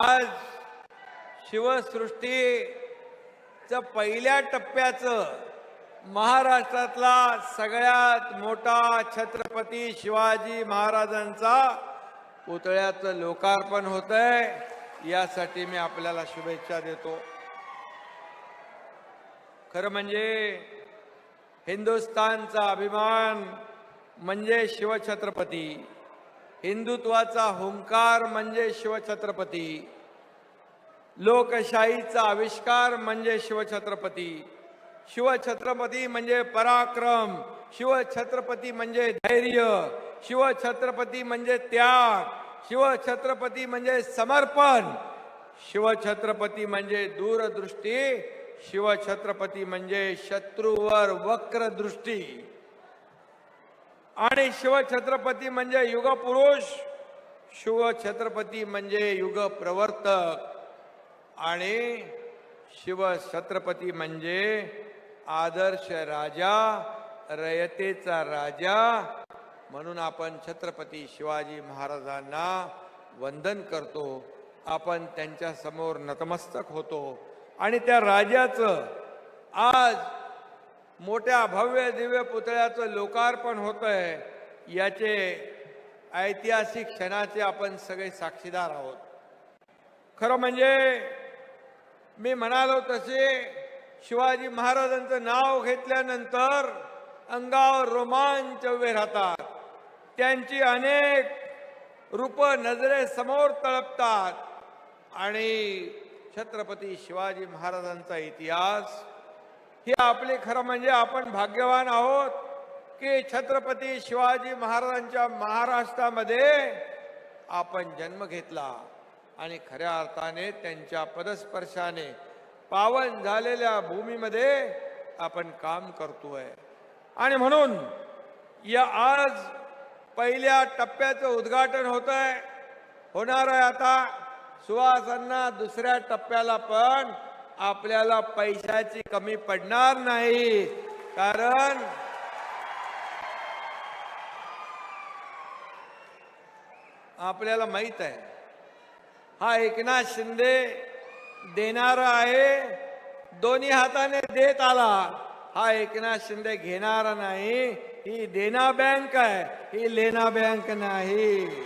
आज शिवसृष्टीचं पहिल्या टप्प्याचं महाराष्ट्रातला सगळ्यात मोठा छत्रपती शिवाजी महाराजांचा पुतळ्याचं लोकार्पण होत आहे यासाठी मी आपल्याला शुभेच्छा देतो. खरं म्हणजे हिंदुस्थानचा अभिमान म्हणजे शिवछत्रपती. हिंदुत्वाचा हुंकार म्हणजे शिवछत्रपती. लोकशाहीचा आविष्कार म्हणजे शिवछत्रपती. शिवछत्रपती म्हणजे पराक्रम. शिवछत्रपती म्हणजे धैर्य. शिवछत्रपती म्हणजे त्याग. शिवछत्रपती म्हणजे समर्पण. शिवछत्रपती म्हणजे दूरदृष्टी. शिवछत्रपती म्हणजे शत्रूवर वक्रदृष्टी. आणि शिवछत्रपती म्हणजे युगपुरुष. शिवछत्रपती म्हणजे युग प्रवर्तक. आणि शिवछत्रपती म्हणजे आदर्श राजा रयतेचा राजा. म्हणून आपण छत्रपती शिवाजी महाराजांना वंदन करतो. आपण त्यांच्यासमोर नतमस्तक होतो. आणि त्या राजाचं आज मोठ्या भव्य दिव्य पुतळ्याचं लोकार्पण होतं आहे याचे ऐतिहासिक क्षणाचे आपण सगळे साक्षीदार आहोत. खरं म्हणजे मी म्हणालो तसे शिवाजी महाराजांचं नाव घेतल्यानंतर अंगावर रोमांच उभे राहतात. त्यांची अनेक रूप नजरेसमोर तळपतात. आणि छत्रपती शिवाजी महाराजांचा इतिहास हे आपले खरं म्हणजे आपण भाग्यवान आहोत की छत्रपती शिवाजी महाराजांच्या महाराष्ट्रामध्ये आपण जन्म घेतला आणि खऱ्या अर्थाने त्यांच्या पदस्पर्शाने पावन झालेल्या भूमीमध्ये आपण काम करतोय. आणि म्हणून या आज पहिल्या टप्प्याचं उद्घाटन होत आहे होणार आहे आता सुहासांना दुसऱ्या टप्प्याला पण. आपल्याला पैशाची कमी पडणार नाही. कारण आपल्याला माहीत आहे हा एकनाथ शिंदे देणारा आहे. दोन्ही हाताने देत आला हा एकनाथ शिंदे घेणारा नाही. ही देना बँक आहे ही लेना बँक नाही.